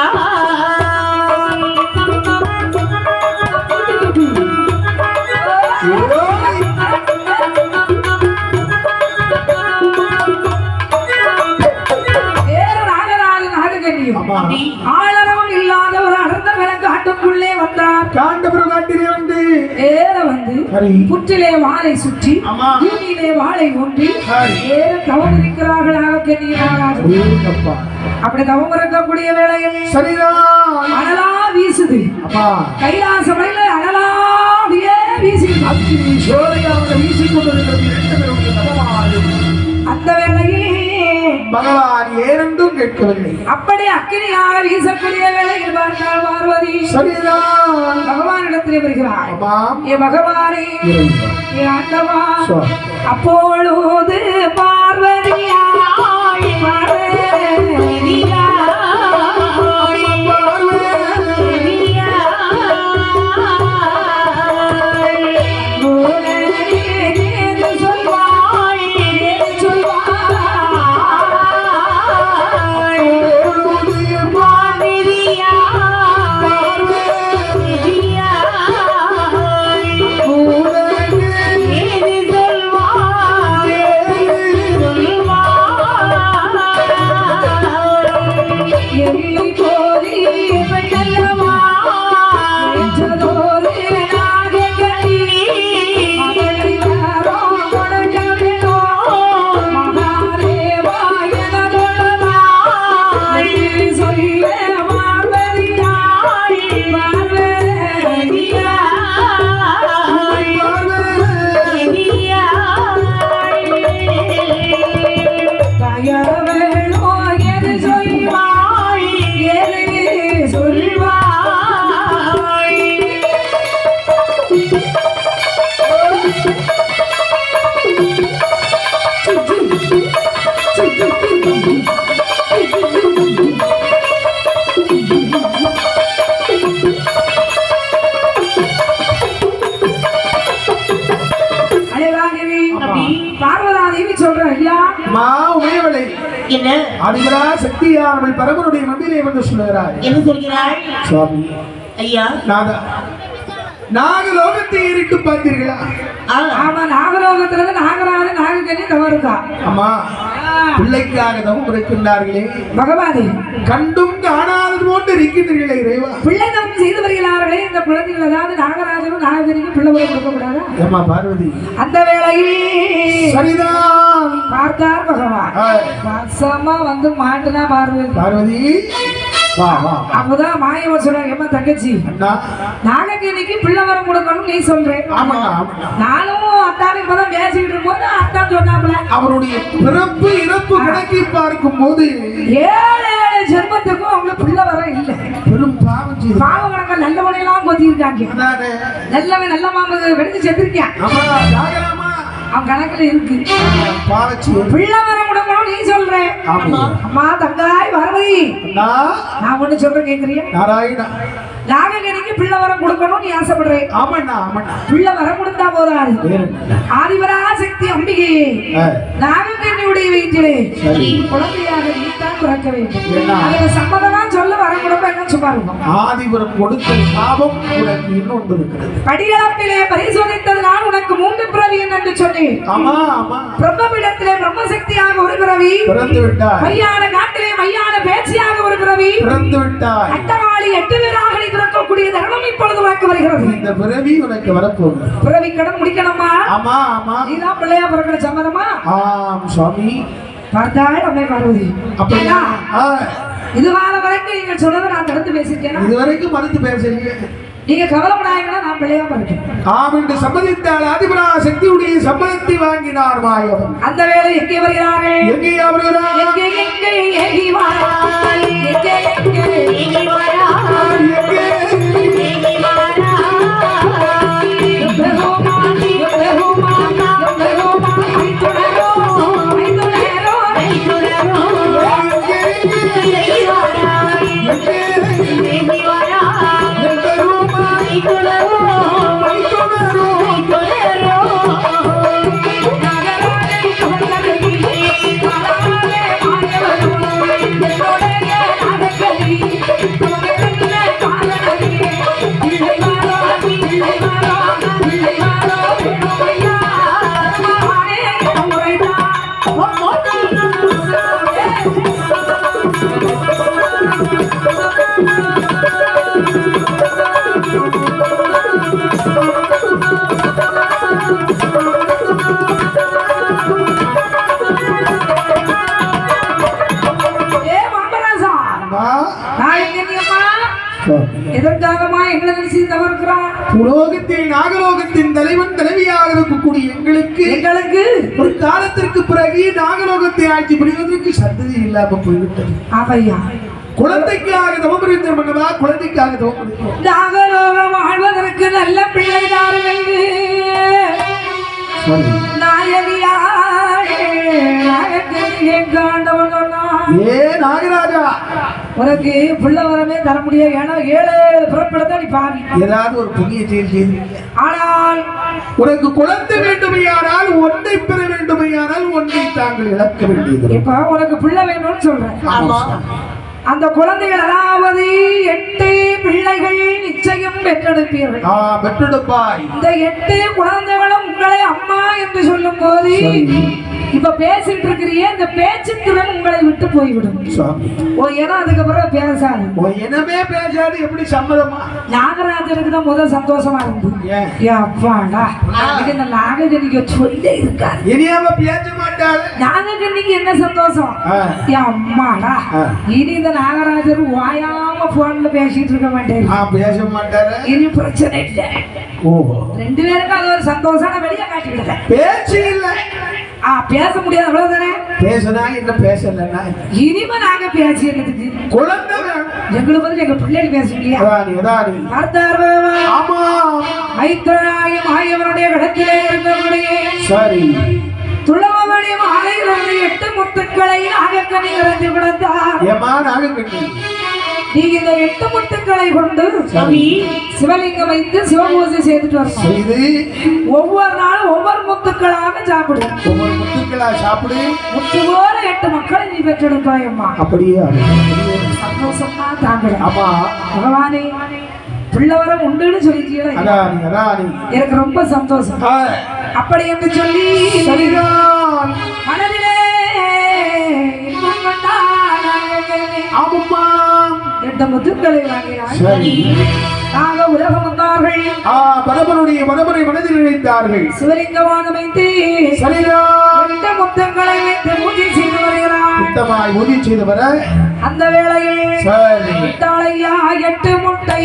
না வந்தார் காண்டபுரம் காட்டிலே வந்து ஏற வந்து. புற்றிலே வாளை சுற்றி. பூமியிலே வாளை சரி. ஏற தவம் இருக்கிறார்களாக ஏங்கப்பா. அப்படி தவம் இருக்கக்கூடிய வேளையில் சரிதான் அனலா வீசுது கைலாச மலையில அனலா அப்படியே அக்கினி சோலையாக வீசிக் கொண்டிருக்கிறது. அந்த வேளையில் பகவான் ஏனென்றும் கேட்கவில்லை. அப்படி அக்கினியாக வீசக்கூடிய வேளையில் பார்த்தாள் பார்வதி சரிதான் பகவானிடத்திலே ஆமாம். ஏ பகவானே. ஏ ஆண்டவா. அப்பொழுது பார்வதியாய் மா உமையவளை. என்ன? அதிபரா சக்தியானவள் பரமனுடைய மந்திரை வந்து சொல்லுகிறார் என்ன சொல்கிறாய்? சுவாமி. ஐயா. நாதா. நாகலோகத்தை ஏறிட்டு பார்த்தீர்களா? ஆ, ஆமா நாகலோகத்துல நாகராஜ நாகக்கனி தவறுதா அம்மா பிள்ளைக்காக தவம் இருக்கின்றார்களே பகவானே. கண்டும் காணாதது போன்று இருக்கின்றீர்களே இறைவா. பிள்ளை தவம் செய்து வருகிறார்களே இந்த குழந்தைகள் அதாவது நாகராஜனும் நாகக்கனிக்கும் பிள்ளை வர கொடுக்க கூடாதா? ஏமா பார்வதி? அந்த வேளையில் சரிதான். பார்த்தார் பகவான். ஆ, வசமா வந்து மாட்டுனா பார்வதி. பார்வதி. அப்பதான் மாயவன் சொல்றாங்க ஏமா தங்கச்சி அண்ணா. நாகக்கனிக்கு பிள்ளை வரம் கொடுக்கணும் நீ சொல்றேன் நானும் அத்தானும் இப்பதான் பேசிக்கிட்டு இருக்கும்போது அத்தான் சொன்னாப்புல. அவருடைய பிறப்பு இறப்பு கணக்கை பார்க்கும் போது ஏழு ஜென்மத்துக்கும் அவங்களுக்கு பிள்ளை வர இல்லை. பெரும் பாவம் செய்து. பாவ கணக்க நல்லவனையெல்லாம் கொத்திருக்காங்க அதானே. நல்லவன் நல்ல மாமு வெடிச்சு செத்துருக்கான். அவன் கணக்குல இருக்கு. பிள்ளை வர கொடுக்கணும் நீ சொல்றேன் ஆமா. அம்மா தங்காய் வரதி நான் ஒண்ணு சொல்றேன் கேக்குறியா? நாராயணா. நாககனிக்கு பிள்ளை வரம் கொடுக்கணும் நீ ஆசைப்படுறேன். ஆமாண்ணா ஆமாண்ணா. பிள்ளை வரம் கொடுத்தா போதாது? ஆதிபரா சக்தி அம்பிகை. ஆ, சரி. குழந்தையாக நீத்தான் பிறக்க வேண்டும். என்ன? அதுல சம்மதமா சொல்ல வரம் கொடுப்ப என்ன சும்மா இருக்கும் ஆதிபுரம் கொடுத்த சாபம் உனக்கு இன்னொன்று இருக்கிறது. படிகளப்பிலே பரிசோதித்ததனால் உனக்கு மூன்று பிறவி என்று சொன்னேன். ஆமா ஆமா. பிரம்மபிடத்திலே பிரம்மசக்தியாக ஒரு பிறவி. பிறந்து விட்டாய். மையான காட்டிலே மையான பேச்சியாக ஒரு பிறவி. பிறந்து விட்டாய். அட்டவாளி எட்டு பேராக நீ பிறக்கக்கூடிய தருணம் இப்பொழுது உனக்கு வருகிறது. இந்த பிறவி உனக்கு வரப்போகுது. பிறவி கடன் முடிக்கணுமா? ஆமா ஆமா. நீதான் பிள்ளையா பிறக்கிற சம்மதமா? ஆம் சுவாமி. பார்த்தாள் அம்மை பார்வதி அப்படியா? இதுவான வரைக்கும் நீங்க சொன்னதை நான் தடுத்து பேசிட்டேனா இதுவரைக்கும் மறுத்து பேசலையே நீங்க கவலைப்படாங்கன்னா நான் பிள்ளையா பிறக்கேன் ஆம் என்று சம்மதித்தால் ஆதிபரா சக்தியுடைய சம்மதத்தை வாங்கினார் மாயவன். அந்த வேலை எங்கே வருகிறார்கள்? எங்கே அவர்களா Thank you. எதற்காகமா எங்களை நினைச்சு தவிர்க்கிறோம் புலோகத்தில் நாகலோகத்தின் தலைவன் தலைவியாக இருக்கக்கூடிய எங்களுக்கு எங்களுக்கு ஒரு காலத்திற்கு பிறகு நாகலோகத்தை ஆட்சி புரிவதற்கு சந்ததி இல்லாம போய்விட்டது. ஆமையா குழந்தைக்காக தவபுரிந்தம் பண்ணவா குழந்தைக்காக தவபுரிந்தோம் நாகலோகம் ஆழ்வதற்கு நல்ல பிள்ளை தாருங்கள் நாகராஜா உனக்கு பிள்ளை வரமே தர முடியாது. ஏன்னா ஏழு புறப்படத்தை நீ பாவி. ஏதாவது ஒரு புண்ணிய செயல் ஆனால் உனக்கு குழந்தை வேண்டுமையானால் ஒன்றை பெற வேண்டுமையானால் ஒன்றை தாங்கள் இழக்க வேண்டியது இப்ப உனக்கு பிள்ளை வேணும்னு சொல்றேன். ஆமா. அந்த குழந்தைகள் அதாவது எட்டு பிள்ளைகள் நிச்சயம் பெற்றெடுப்பீர்கள். ஆ பெற்றெடுப்பாய். இந்த எட்டு குழந்தைகளும் உங்களை அம்மா என்று சொல்லும் போது. இப்ப பேசிட்டு இருக்கிறீங்க இந்த பேச்சு திறன் உங்களை விட்டு போய்விடும். ஓ ஏன்னா அதுக்கப்புறம் பேசாது. உன் இனமே பேசாது எப்படி சம்மதமா? நாகராஜனுக்கு தான் முதல் சந்தோஷமா இருந்தது. அப்பாடா அதுக்கு இந்த நாககன்னிக்கு சொல்லே இருக்காரு. இனியாம பேச மாட்டாள் நாககன்னிக்கு என்ன சந்தோஷம். ஏ அம்மாடா. இனி இந்த நாகராஜர் வாயாம போன்ல பேசிட்டு இருக்க மாட்டேன் பேச மாட்டாரு? இனி பிரச்சனை இல்லை. ரெண்டு பேருக்கும் அது ஒரு சந்தோஷம் வெளியே காட்டிக்கிட்டேன். பேச்சு இல்ல. பேச முடியாது அவ்வளவுதானே? பேசுனா என்ன பேசலன்னா? இனிமே நாங்க பேசி என்னதுக்கு குழந்தை. எங்களுக்கு வந்து எங்க பிள்ளைகள் பேச முடியாது அதானி அதானி அர்த்தார்வமா ஆமா. மைத்ராயம் ஆகியவனுடைய இடத்திலே இருந்தவனுடைய சரி. துளவமணி மாலையிலிருந்து எட்டு முத்துக்களை நாகக்கனி இறந்து விடுத்தார் ஏமா நாகக்கண்ணி? நீ இந்த எட்டு முத்துக்களை கொண்டு. சிவலிங்கம் வைத்து சிவபூஜை செய்துட்டு வரணும். ஒவ்வொரு நாளும் ஒவ்வொரு முத்துக்களாக சாப்பிடு. ஒவ்வொரு முத்துக்களா சாப்பிடு. முத்து போல எட்டு மக்களை நீ பெற்றெடுப்பாயம்மா அப்படியே ஆடு. அப்படியே. சந்தோஷமா தாங்குற ஆமா. பகவானே பிள்ளவரம் உண்டுன்னு சொல்லிட்டீங்களே. எனக்கு ரொம்ப சந்தோஷம். அப்படி என்று சொல்லி மனதிலே. ஆமாம்மா. எட்டு முத்துக்களை வாங்கினான் சரி. நாக உலகம் வந்தார்கள். ஆ பரபருடைய பரபரை மனதில் நினைத்தார்கள். சிவலிங்கமாக வைத்து எட்டு முத்தங்களை வைத்து பூஜை செய்து வருகிறான் சுத்தமாய் உறுதி செய்து வர. அந்த வேளையில் சரி. எட்டு முட்டை.